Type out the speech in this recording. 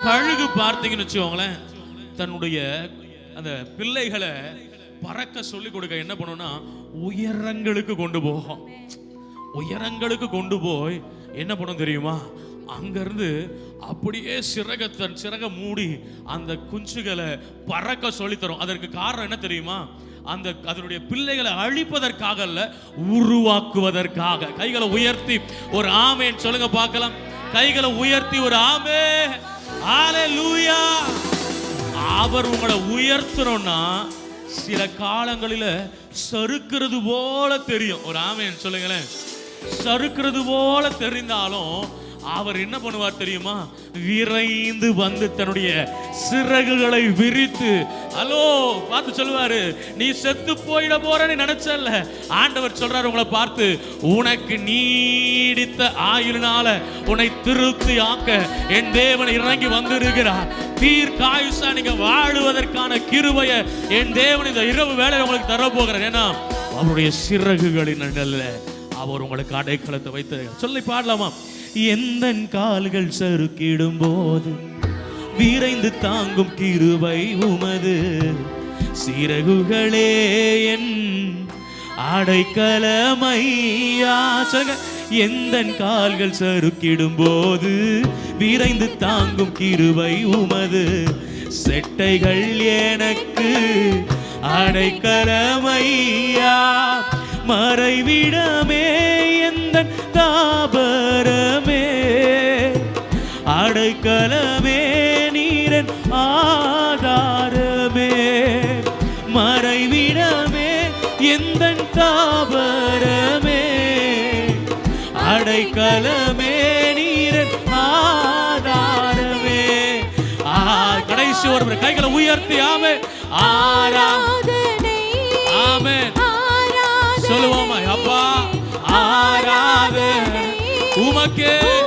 கழுகு பார்த்தீங்கன்னு வச்சுக்கோங்களேன் தன்னுடைய அந்த பிள்ளைகளை பறக்க சொல்லி கொடுக்க என்ன பண்ணும்னா உயரங்களுக்கு கொண்டு போகும். உயரங்களுக்கு கொண்டு போய் என்ன பண்ணும் தெரியுமா? அங்கிருந்து அப்படியே சிறக தன் சிறக மூடி அந்த குஞ்சுகளை பறக்க சொல்லித் தரும் அதற்கு காரணம் என்ன தெரியுமா? அந்த அதனுடைய பிள்ளைகளை அழிப்பதற்காக அல்ல உருவாக்குவதற்காக. கைகளை உயர்த்தி ஒரு ஆமேன்னு சொல்லுங்க பார்க்கலாம். கைகளை உயர்த்தி ஒரு ஆமே. அவர் உங்களை உயர்த்தணும்னா சில காலங்களில சறுக்கிறது போல தெரியும். ஒரு ஆமையன் சொல்லுங்களேன். சறுக்கிறது போல தெரிந்தாலும் அவர் என்ன பண்ணுவார் தெரியுமா? விரைந்து வந்து தன்னுடைய சிறகுகளை விரித்து ஹலோ பார்த்து சொல்லுவாரு நீ செத்து போயிட போறன்னு நினைச்சல்ல. ஆண்டவர் சொல்றாரு உங்களை பார்த்து உனக்கு நீடித்த ஆயுளினால உன்னை திருப்தி ஆக்க என் தேவன் இறங்கி வந்திருக்கிறார். தீர்க்காயுசா நீங்க வாழுவதற்கான கிருபைய என் தேவன் இந்த இரவு வேலை உங்களுக்கு தரப்போகிறார். ஏன்னா அவருடைய சிறகுகளின் நிழல்ல அவர் உங்களுக்கு அடைக்கலத்தை வைத்து சொல்லி பாடலாமா? எந்த கால்கள் சறுக்கிடும் போது விரைந்து தாங்கும் கிருவை உமது. சிறகுகளே என் அடைக்கலமையா எந்த கால்கள் சறுக்கிடும் போது விரைந்து தாங்கும் கிருவை உமது. செட்டைகள் எனக்கு அடைக்கலமையா மறைவிடமே எந்த தாபர அடைக்கலமே நீரன் ஆதாரமே. மறைவிடமே எந்த தாபரமே அடைக்கலமே நீரன் ஆதாரமே. ஆ கடைசி ஒரு கைகளை உயர்த்தி ஆமே. ஆரா ஆராதனை. சொல்லுவோமா அப்பா. ஆராதனை. உமக்கே.